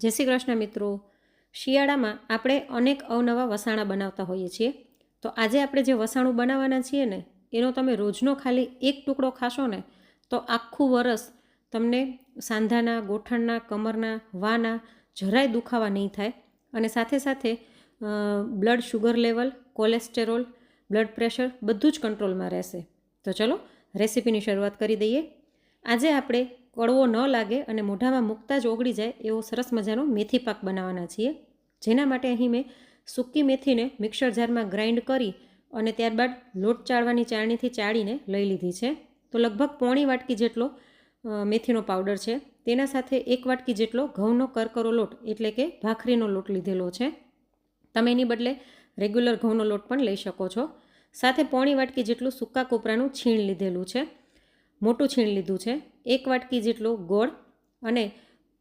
જય શ્રી કૃષ્ણ મિત્રો. શિયાળામાં આપણે અનેક અવનવા વસાણા બનાવતા હોઈએ છીએ. તો આજે આપણે જે વસાણું બનાવવાના છીએ ને, એનો તમે રોજનો ખાલી એક ટુકડો ખાશો ને, તો આખું વરસ તમને સાંધાના, ગોઠણના, કમરના, વાના જરાય દુખાવા નહીં થાય. અને સાથે સાથે blood sugar level cholesterol blood pressure બધું જ કંટ્રોલમાં રહેશે. તો ચલો રેસીપીની શરૂઆત કરી દઈએ. આજે આપણે કડવો ન લાગે અને મોઢામાં મૂકતા જ ઓગળી જાય એવો સરસ મજાનો મેથી પાક બનાવવાના છીએ. જેના માટે અહીં મેં સૂકી મેથીને મિક્સર જારમાં ગ્રાઇન્ડ કરી અને ત્યારબાદ લોટ ચાળવાની ચાળણીથી ચાળીને લઈ લીધી છે. તો લગભગ પોણી વાટકી જેટલો મેથીનો પાવડર છે. તેના સાથે એક વાટકી જેટલો ઘઉંનો કરકરો લોટ, એટલે કે ભાખરીનો લોટ લીધેલો છે. તમે એની બદલે રેગ્યુલર ઘઉંનો લોટ પણ લઈ શકો છો. સાથે પોણી વાટકી જેટલું સૂકા કોપરાનું છીણ લીધેલું છે. મોટું છીણ લીધું છે. એક વાટકી જેટલો ગોળ અને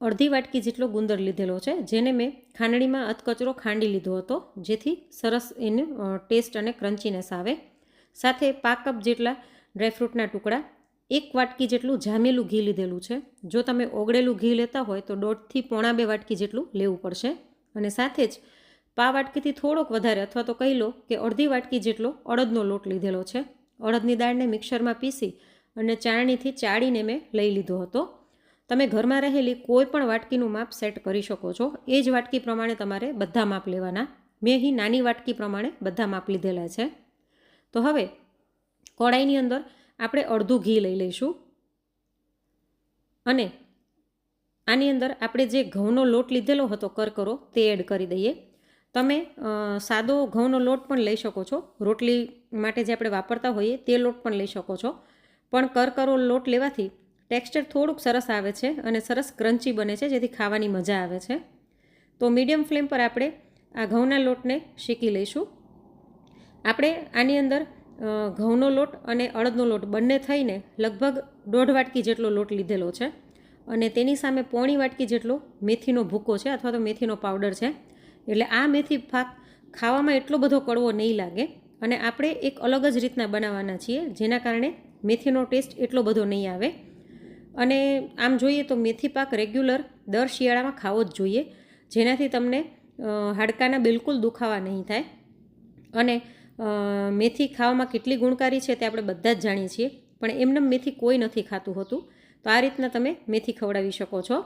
અડધી વાટકી જેટલો ગુંદર લીધેલો છે, જેને મેં ખાંડણીમાં અધકચરો ખાંડી લીધો હતો, જેથી સરસ એનું ટેસ્ટ અને ક્રન્ચીનેસ આવે. સાથે પાક કપ જેટલા ડ્રાયફ્રૂટના ટુકડા, એક વાટકી જેટલું જામેલું ઘી લીધેલું છે. જો તમે ઓગળેલું ઘી લેતા હોય તો દોઢથી પોણા બે વાટકી જેટલું લેવું પડશે. અને સાથે જ પા વાટકીથી થોડોક વધારે અથવા તો કહી લો કે અડધી વાટકી જેટલો અડદનો લોટ લીધેલો છે. અડદની દાળને મિક્સરમાં પીસી અને ચાળણીથી ચાળીને મેં લઈ લીધો હતો. તમે ઘરમાં રહેલી કોઈ પણ વાટકીનું માપ સેટ કરી શકો છો. એ જ વાટકી પ્રમાણે તમારે બધા માપ લેવાના. મેં અહીં નાની વાટકી પ્રમાણે બધા માપ લીધેલા છે. તો હવે કડાઈની અંદર આપણે અડધું ઘી લઈ લઈશું. અને આની અંદર આપણે જે ઘઉંનો લોટ લીધેલો હતો કરકરો તે એડ કરી દઈએ. તમે સાદો ઘઉંનો લોટ પણ લઈ શકો છો. રોટલી માટે જે આપણે વાપરતા હોઈએ તે લોટ પણ લઈ શકો છો. પણ કરકરો લોટ લેવાથી ટેક્સચર થોડુંક સરસ આવે છે અને સરસ ક્રન્ચી બને છે, જેથી ખાવાની મજા આવે છે. તો મીડિયમ ફ્લેમ પર આપણે આ ઘઉંના લોટને શેકી લઈશું. આપણે આની અંદર ઘઉંનો લોટ અને અડદનો લોટ બંને થઈને લગભગ દોઢ વાટકી જેટલો લોટ લીધેલો છે અને તેની સામે પોણી વાટકી જેટલો મેથીનો ભૂકો છે અથવા તો મેથીનો પાવડર છે. એટલે આ મેથી પાક ખાવામાં એટલો બધો કડવો નહીં લાગે અને આપણે એક અલગ જ રીતના બનાવવાના છીએ, જેના કારણે મેથીનો ટેસ્ટ એટલો બધો નહીં આવે. અને આમ જોઈએ તો મેથી પાક રેગ્યુલર દર શિયાળામાં ખાવો જ જોઈએ. જેનાથી તમને હાડકાના બિલકુલ દુખાવા નહીં થાય. અને મેથી ખાવામાં કેટલી ગુણકારી છે તે આપણે બધા જ જાણીએ છીએ. પણ એમને મેથી કોઈ નથી ખાતું હોતું. તો આ રીતના તમે મેથી ખવડાવી શકો છો.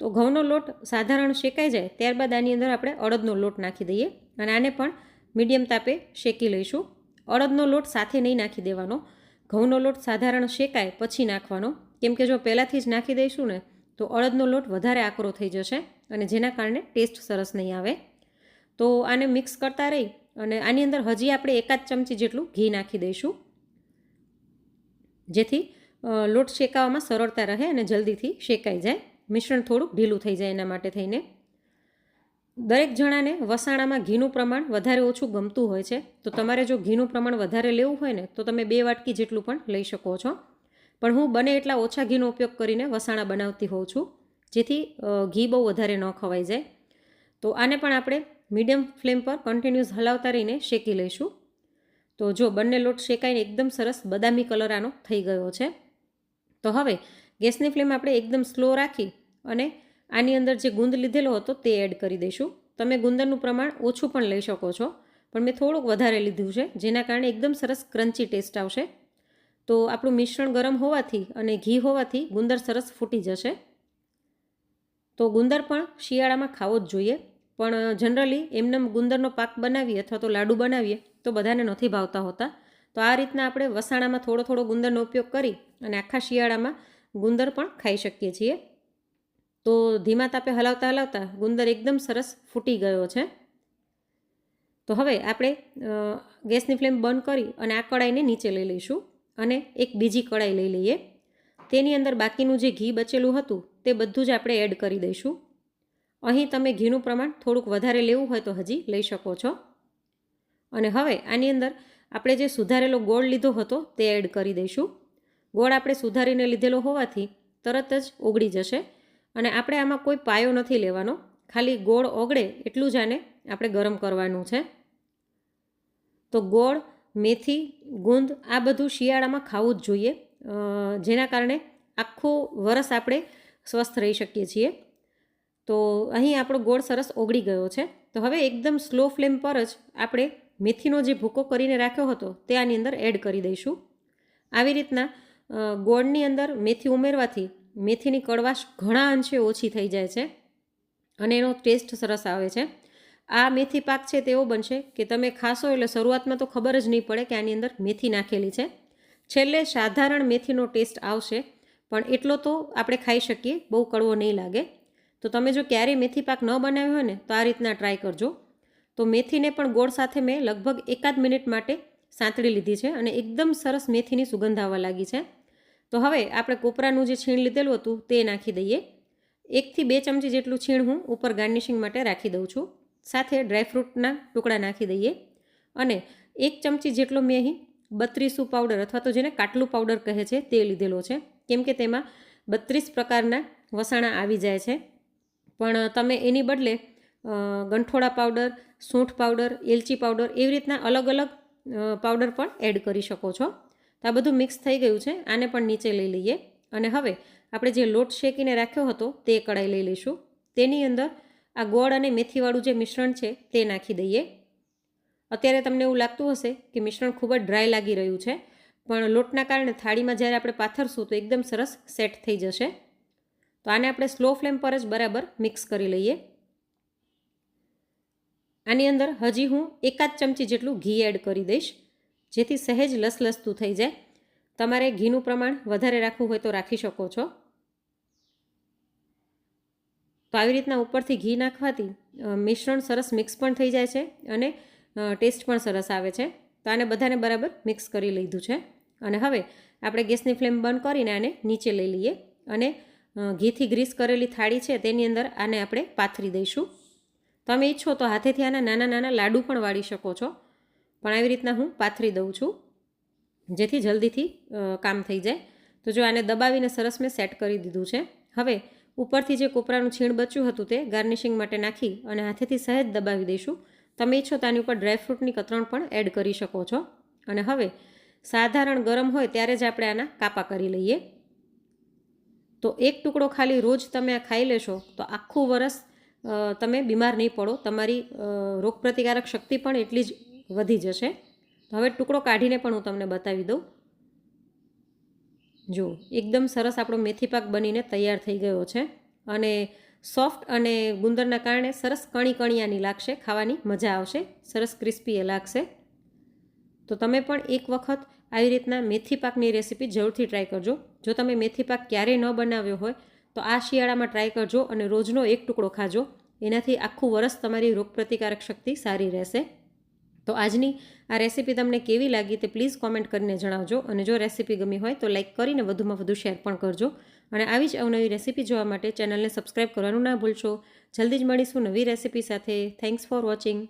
તો ઘઉંનો લોટ સાધારણ શેકાઈ જાય ત્યારબાદ આની અંદર આપણે અડદનો લોટ નાખી દઈએ. અને આને પણ મીડિયમ તાપે શેકી લઈશું. અડદનો લોટ સાથે નહીં નાખી દેવાનો. ઘઉંનો લોટ સાધારણ શેકાય પછી નાખવાનો. કેમ કે જો પહેલાંથી જ નાખી દઈશું ને, તો અડદનો લોટ વધારે આકરો થઈ જશે અને જેના કારણે ટેસ્ટ સરસ નહીં આવે. તો આને મિક્સ કરતા રહી અને આની અંદર હજી આપણે એકાદ ચમચી જેટલું ઘી નાખી દઈશું. જેથી લોટ શેકાવામાં સરળતા રહે અને જલ્દીથી શેકાઈ જાય. મિશ્રણ થોડુંક ઢીલું થઈ જાય એના માટે થઈને. દરેક જણાને વસાણામાં ઘીનું પ્રમાણ વધારે ઓછું ગમતું હોય છે. તો તમારે જો ઘીનું પ્રમાણ વધારે લેવું હોય ને, તો તમે બે વાટકી જેટલું પણ લઈ શકો છો. પણ હું બને એટલા ઓછા ઘીનો ઉપયોગ કરીને વસાણા બનાવતી હોઉં છું, જેથી ઘી બહુ વધારે ન ખવાઈ જાય. તો આને પણ આપણે મીડિયમ ફ્લેમ પર કન્ટિન્યુઅસ હલાવતા રહીને શેકી લઈશું. તો જો બંને લોટ શેકાઈને એકદમ સરસ બદામી કલર આનો થઈ ગયો છે. તો હવે ગેસની ફ્લેમ આપણે એકદમ સ્લો રાખી અને આની અંદર જે ગુંદ લીધેલો હતો તે એડ કરી દઈશું. તમે ગુંદરનું પ્રમાણ ઓછું પણ લઈ શકો છો. પણ મેં થોડુંક વધારે લીધું છે, જેના કારણે એકદમ સરસ ક્રન્ચી ટેસ્ટ આવશે. તો આપણું મિશ્રણ ગરમ હોવાથી અને ઘી હોવાથી ગુંદર સરસ ફૂટી જશે. તો ગુંદર પણ શિયાળામાં ખાવો જ જોઈએ. પણ જનરલી એમને ગુંદરનો પાક બનાવીએ અથવા તો લાડુ બનાવીએ તો બધાને નથી ભાવતા હોતા. તો આ રીતના આપણે વસાણામાં થોડો થોડો ગુંદરનો ઉપયોગ કરી અને આખા શિયાળામાં ગુંદર પણ ખાઈ શકીએ છીએ. તો ધીમા તાપે હલાવતા હલાવતા ગુંદર એકદમ સરસ ફૂટી ગયો છે. તો હવે આપણે ગેસની ફ્લેમ બંધ કરી અને આ કડાઈને નીચે લઈ લઈશું અને એક બીજી કડાઈ લઈ લઈએ. તેની અંદર બાકીનું જે ઘી બચેલું હતું તે બધું જ આપણે એડ કરી દઈશું. અહીં તમે ઘીનું પ્રમાણ થોડુંક વધારે લેવું હોય તો હજી લઈ શકો છો. અને હવે આની અંદર આપણે જે સુધારેલો ગોળ લીધો હતો તે એડ કરી દઈશું. ગોળ આપણે સુધારીને લીધેલો હોવાથી તરત જ ઓગળી જશે. અને આપણે આમાં કોઈ પાયો નથી લેવાનો. ખાલી ગોળ ઓગળે એટલું જ આને આપણે ગરમ કરવાનું છે. તો ગોળ, મેથી, ગુંદ આ બધું શિયાળામાં ખાવું જ જોઈએ. જેના કારણે આખું વરસ આપણે સ્વસ્થ રહી શકીએ છીએ. તો અહીં આપણો ગોળ સરસ ઓગળી ગયો છે. તો હવે એકદમ સ્લો ફ્લેમ પર જ આપણે મેથીનો જે ભૂકો કરીને રાખ્યો હતો તે આની અંદર એડ કરી દઈશું. આવી રીતના ગોળની અંદર મેથી ઉમેરવાથી મેથીની કડવાશ ઘણા અંશે ઓછી થઈ જાય છે અને એનો ટેસ્ટ સરસ આવે છે. આ મેથી પાક છે તેવો બનશે કે તમે ખાશો એટલે શરૂઆતમાં તો ખબર જ નહીં પડે કે આની અંદર મેથી નાખેલી છે. છેલ્લે સાધારણ મેથીનો ટેસ્ટ આવશે, પણ એટલો તો આપણે ખાઈ શકીએ, બહુ કડવો નહીં લાગે. તો તમે જો ક્યારેય મેથી પાક ન બનાવ્યો હોય ને, તો આ રીતના ટ્રાય કરજો. તો મેથીને પણ ગોળ સાથે મેં લગભગ એકાદ મિનિટ માટે સાંતળી લીધી છે અને એકદમ સરસ મેથીની સુગંધ આવવા લાગી છે. તો હવે આપણે કોપરાનું જે છીણ લીધેલું હતું તે નાખી દઈએ. એકથી બે ચમચી જેટલું છીણ હું ઉપર ગાર્નિશિંગ માટે રાખી દઉં છું. સાથે ડ્રાયફ્રૂટના ટુકડા નાખી દઈએ. અને એક ચમચી જેટલો મેં અહીં બત્રીસું પાવડર અથવા તો જેને કાટલું પાવડર કહે છે તે લીધેલો છે. કેમ કે તેમાં બત્રીસ પ્રકારના વસાણા આવી જાય છે. પણ તમે એની બદલે ગંઠોળા પાવડર, સૂંઠ પાવડર, એલચી પાવડર એવી રીતના અલગ અલગ પાવડર પણ એડ કરી શકો છો. તો આ બધું મિક્સ થઈ ગયું છે. આને પણ નીચે લઈ લઈએ. અને હવે આપણે જે લોટ શેકીને રાખ્યો હતો તે કડાઈ લઈ લઈશું. તેની અંદર આ ગોળ અને મેથીવાળું જે મિશ્રણ છે તે નાખી દઈએ. અત્યારે તમને એવું લાગતું હશે કે મિશ્રણ ખૂબ જ ડ્રાય લાગી રહ્યું છે, પણ લોટના કારણે થાળીમાં જ્યારે આપણે પાથરશું તો એકદમ સરસ સેટ થઈ જશે. તો આને આપણે સ્લો ફ્લેમ પર જ બરાબર મિક્સ કરી લઈએ. આની અંદર હજી હું એકાદ ચમચી જેટલું ઘી એડ કરી દઈશ. જેથી સહેજ લસલસતું થઈ જાય. તમારે ઘીનું પ્રમાણ વધારે રાખવું હોય તો રાખી શકો છો. તો આવી રીતના ઉપરથી ઘી નાખવાથી મિશ્રણ સરસ મિક્સ પણ થઈ જાય છે અને ટેસ્ટ પણ સરસ આવે છે. તો આને બધાને બરાબર મિક્સ કરી લીધું છે. અને હવે આપણે ગેસની ફ્લેમ બંધ કરીને આને નીચે લઈ લઈએ અને ઘીથી ગ્રીસ કરેલી થાળી છે તેની અંદર આને આપણે પાથરી દઈશું. તમે ઈચ્છો તો હાથેથી આના નાના નાના લાડુ પણ વાળી શકો છો. પણ આવી રીતના હું પાથરી દઉં છું. જેથી જલ્દીથી કામ થઈ જાય. તો જો આને દબાવીને સરસ મેં સેટ કરી દીધું છે. હવે ઉપરથી જે કોપરાનું છીણ બચ્યું હતું તે ગાર્નિશિંગ માટે નાખી અને હાથેથી સહેજ દબાવી દઈશું. તમે ઈચ્છો તો આની ઉપર ડ્રાયફ્રૂટની કતરણ પણ એડ કરી શકો છો. અને હવે સાધારણ ગરમ હોય ત્યારે જ આપણે આના કાપા કરી લઈએ. તો એક ટુકડો ખાલી રોજ તમે આ ખાઈ લેશો તો આખું વરસ તમે બીમાર નહીં પડો. તમારી રોગપ્રતિકારક શક્તિ પણ એટલી જ વધી જશે. તો હવે ટુકડો કાઢીને પણ હું તમને બતાવી દઉં. જુઓ એકદમ સરસ આપણો મેથી પાક બનીને તૈયાર થઈ ગયો છે અને સોફ્ટ અને ગુંદરના કારણે સરસ કણી કણિયાની લાગશે, ખાવાની મજા આવશે, સરસ ક્રિસ્પી એ લાગશે. તો તમે પણ એક વખત આવી રીતના મેથી પાકની રેસીપી જરૂરથી ટ્રાય કરજો. જો તમે મેથી પાક ક્યારેય ન બનાવ્યો હોય, તો આ શિયાળામાં ટ્રાય કરજો અને રોજનો એક ટુકડો ખાજો. એનાથી આખું વરસ તમારી રોગપ્રતિકારક શક્તિ સારી રહેશે. તો આજની આ રેસીપી તમને કેવી લાગી તે પ્લીઝ કોમેન્ટ કરીને જણાવજો અને જો રેસીપી ગમી હોય તો લાઇક કરીને વધુમાં વધુ શેર પણ કરજો. અને આવી જ અવનવી રેસીપી જોવા માટે ચેનલને સબસ્ક્રાઈબ કરવાનું ના ભૂલશો. જલ્દી જ મળીશું નવી રેસીપી સાથે. Thanks for watching